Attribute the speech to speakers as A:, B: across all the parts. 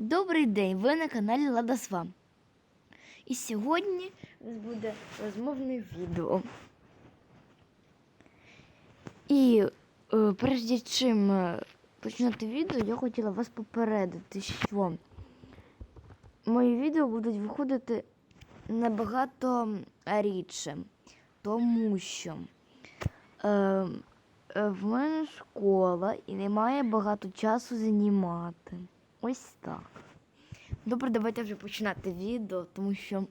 A: Добрий день! Ви на каналі Ладасва. І сьогодні у нас буде розмовне відео. І е, перш чим е, починати відео, я хотіла вас попередити, що мої відео будуть виходити набагато рідше, тому що е, е, в мене школа і немає багато часу знімати. Ось так. Добре, давайте вже починати відео, тому що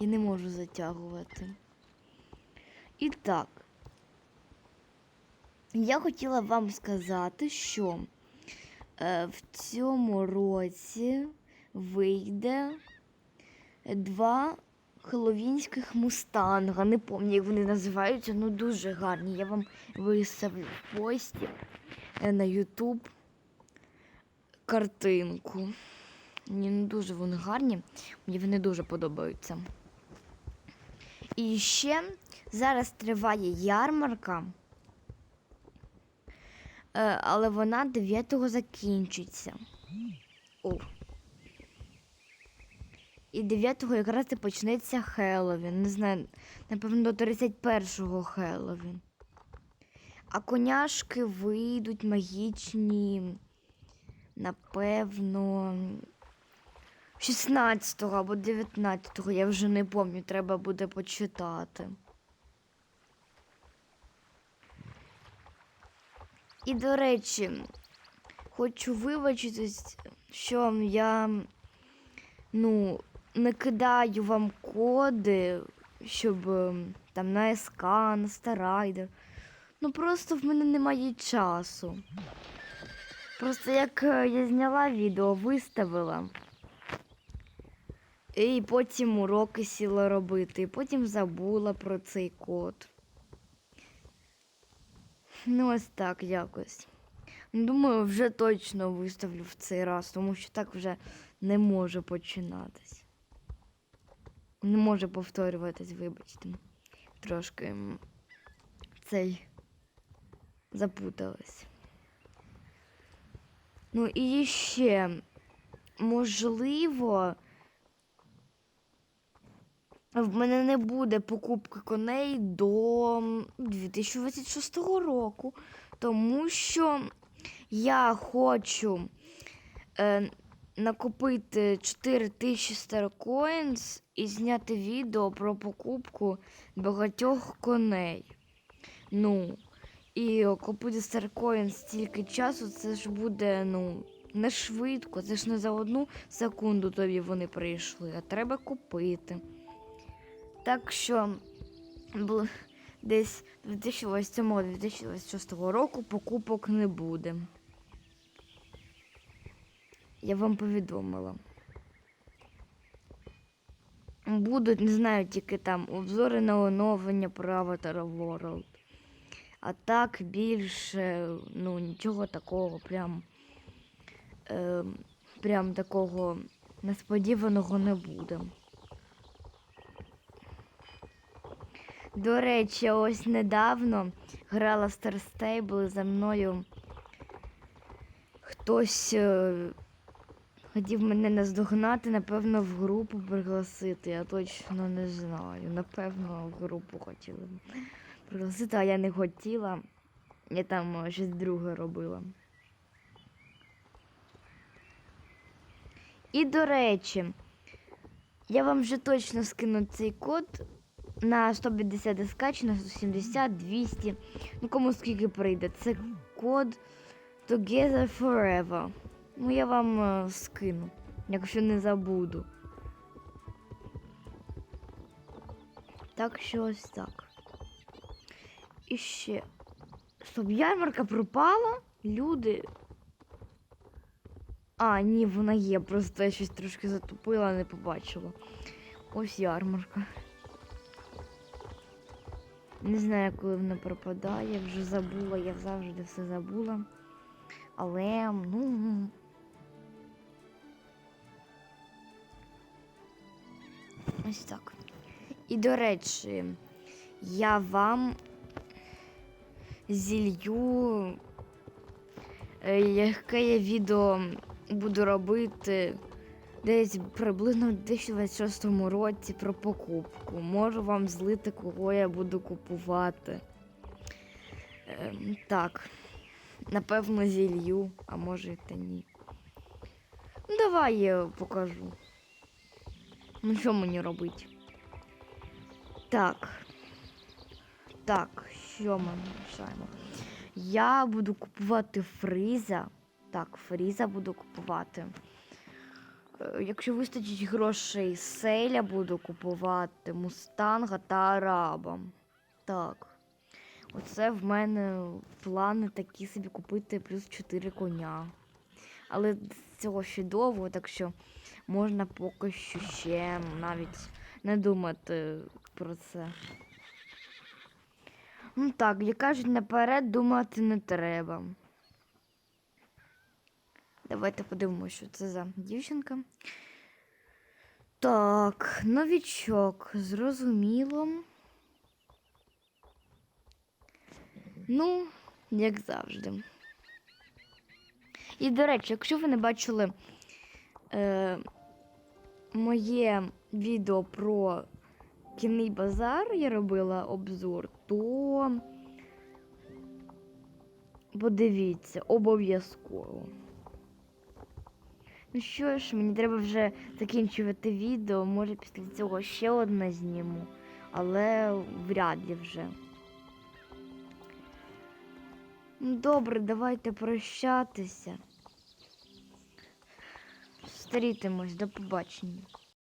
A: я не можу затягувати. І так, я хотіла вам сказати, що е, в цьому році вийде два хеловінських мустанга. Не пам'ятаю, як вони називаються, ну дуже гарні. Я вам виставлю в пості е, на YouTube картинку. Мені не дуже вони гарні, мені вони дуже подобаються. І ще зараз триває ярмарка, е, але вона 9-го закінчиться. О. І 9-го якраз і почнеться Хеллоуін. Не знаю, напевно, до 31-го Хеллоуін. А коняшки вийдуть магічні напевно, 16 або 19, я вже не пам'ятаю, треба буде почитати. І, до речі, хочу вибачитись, що я ну, не кидаю вам коди, щоб там на СК, на Старайдер. Ну просто в мене немає часу. Просто як е, я зняла відео, виставила. І потім уроки сіла робити, і потім забула про цей код. Ну, ось так якось. Думаю, вже точно виставлю в цей раз, тому що так вже не може починатись. Не може повторюватись, вибачте. Трошки цей запуталась. Ну і ще, можливо, в мене не буде покупки коней до 2026 року, тому що я хочу е, накопити 4000 старокоїнс і зняти відео про покупку багатьох коней. Ну, і купити старкоін стільки часу, це ж буде, ну, не швидко, це ж не за одну секунду тобі вони прийшли, а треба купити. Так що десь 2027-2026 року покупок не буде. Я вам повідомила. Будуть, не знаю, тільки там обзори на оновлення про Avatar World. А так більше, ну, нічого такого, прям, е, прям такого несподіваного не буде. До речі, ось недавно грала Star Stable за мною хтось е, хотів мене наздогнати, напевно, в групу пригласити. Я точно не знаю. Напевно, в групу хотіли пригласити, а я не хотіла. Я там е, щось друге робила. І до речі, я вам вже точно скину цей код на 150 СК чи на 170, 200. Ну кому скільки прийде. Це код Together Forever. Ну, я вам е, скину, якщо не забуду. Так що ось так. І ще. Стоп, ярмарка пропала? Люди. А, ні, вона є, просто я щось трошки затупила, не побачила. Ось ярмарка. Не знаю, коли вона пропадає, вже забула, я завжди все забула. Але, ну. Ось так. І до речі, я вам зілью, е, яке я відео буду робити десь приблизно в 2026 році про покупку. Можу вам злити, кого я буду купувати. Ем, так. Напевно, зілью, а може та ні. Ну, давай я покажу. Ну, що мені робити? Так. Так, що ми рішаємо? Я буду купувати фріза. Так, фріза буду купувати. Е, Якщо вистачить грошей, селя буду купувати, мустанга та араба. Так. Оце в мене плани такі собі купити плюс 4 коня. Але цього ще довго, так що можна поки що ще навіть не думати про це. Ну так, як кажуть, наперед думати не треба. Давайте подивимося, що це за дівчинка. Так, новічок, зрозуміло. Ну, як завжди. І, до речі, якщо ви не бачили е, моє відео про кінний базар, я робила обзор, то подивіться обов'язково. Ну що ж, мені треба вже закінчувати відео. Може після цього ще одне зніму, але вряд ли вже. Ну, Добре, давайте прощатися. Стрітимось, до побачення.